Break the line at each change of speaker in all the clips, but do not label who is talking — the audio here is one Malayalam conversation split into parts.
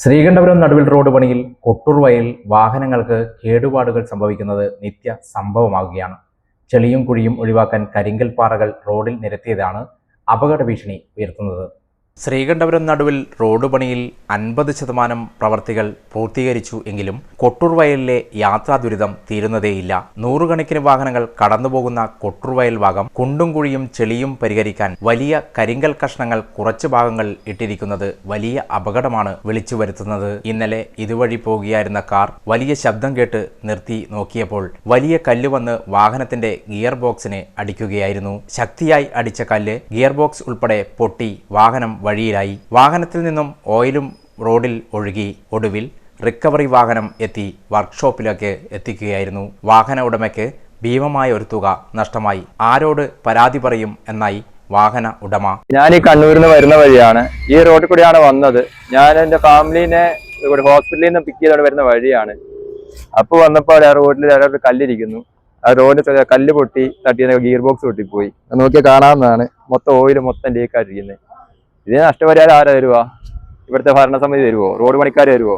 ശ്രീകണ്ഠപുരം നടുവിൽ റോഡ് പണിയിൽ കൊട്ടൂർ വയൽ വാഹനങ്ങൾക്ക് കേടുപാടുകൾ സംഭവിക്കുന്നത് നിത്യ സംഭവമാകുകയാണ്. ചെളിയും കുഴിയും ഒഴിവാക്കാൻ കരിങ്കൽ പാറകൾ റോഡിൽ നിരത്തിയതാണ് അപകട ഭീഷണി ഉയർത്തുന്നത്. ശ്രീകണ്ഠപുരം നടുവിൽ റോഡ് പണിയിൽ അൻപത് ശതമാനം പ്രവർത്തികൾ പൂർത്തീകരിച്ചു എങ്കിലും കൊട്ടൂർ വയലിലെ യാത്രാ ദുരിതം തീരുന്നതേയില്ല. നൂറുകണക്കിന് വാഹനങ്ങൾ കടന്നുപോകുന്ന കൊട്ടൂർ വയൽ ഭാഗം കുണ്ടും കുഴിയും ചെളിയും പരിഹരിക്കാൻ വലിയ കരിങ്കൽ കഷ്ണങ്ങൾ കുറച്ച് ഭാഗങ്ങൾ ഇട്ടിരിക്കുന്നത് വലിയ അപകടമാണ് വിളിച്ചു വരുത്തുന്നത്. ഇന്നലെ ഇതുവഴി പോകുകയായിരുന്ന കാർ വലിയ ശബ്ദം കേട്ട് നിർത്തി നോക്കിയപ്പോൾ വലിയ കല്ല് വന്ന് വാഹനത്തിന്റെ ഗിയർ ബോക്സിനെ അടിക്കുകയായിരുന്നു. ശക്തിയായി അടിച്ച കല്ല് ഗിയർ ബോക്സ് ഉൾപ്പെടെ പൊട്ടി വാഹനം വഴിയിലായി വാഹനത്തിൽ നിന്നും ഓയിലും റോഡിൽ ഒഴുകി ഒടുവിൽ റിക്കവറി വാഹനം എത്തി വർക്ക്ഷോപ്പിലേക്ക് എത്തിക്കുകയായിരുന്നു. വാഹന ഉടമയ്ക്ക് ഭീമമായ ഒരു തുക നഷ്ടമായി. ആരോട് പരാതി പറയും എന്നായി വാഹന ഉടമ.
ഞാൻ ഈ കണ്ണൂരിൽ നിന്ന് വരുന്ന വഴിയാണ്. ഈ റോഡിൽ കൂടിയാണ് വന്നത്. ഞാൻ എന്റെ ഫാമിലിനെ ഇവിടെ ഹോസ്പിറ്റലിൽ നിന്ന് പിക്ക് ചെയ്തോണ്ട് വരുന്ന വഴിയാണ്. അപ്പോൾ വന്നപ്പോൾ ആ റോഡിൽ ഒരു കല്ലിരിക്കുന്നു. ആ റോഡിൽ കല്ല് പൊട്ടി തട്ടിയ ഗിയർ ബോക്സ് പൊട്ടിപ്പോയി നോക്കിയാൽ കാണാവുന്നതാണ്. മൊത്തം ഓയിൽ മൊത്തം ലീക്ക് ആയിട്ടിരിക്കുന്നത് ഇതിന് നഷ്ടപരിഹാരം ആരാ തരുക ഇവിടുത്തെ ഭരണസമിതി തരുവോ? റോഡ് പണിക്കാർ തരുവോ?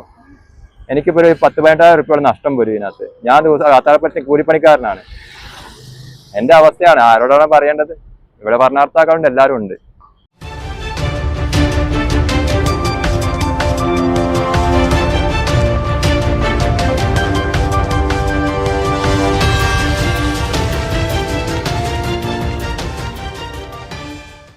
എനിക്കിപ്പോൾ ഒരു പത്ത് പതിനെട്ടായിരം റുപ്യ നഷ്ടം വരും ഇതിനകത്ത്. ഞാൻ ദിവസം കാത്താളപ്പറ്റ കൂലിപ്പണിക്കാരനാണ്. എന്റെ അവസ്ഥയാണ്. ആരോടാണ് പറയേണ്ടത്? ഇവിടെ ഭരണാർത്ഥാക്കളുണ്ട് എല്ലാവരും ഉണ്ട്.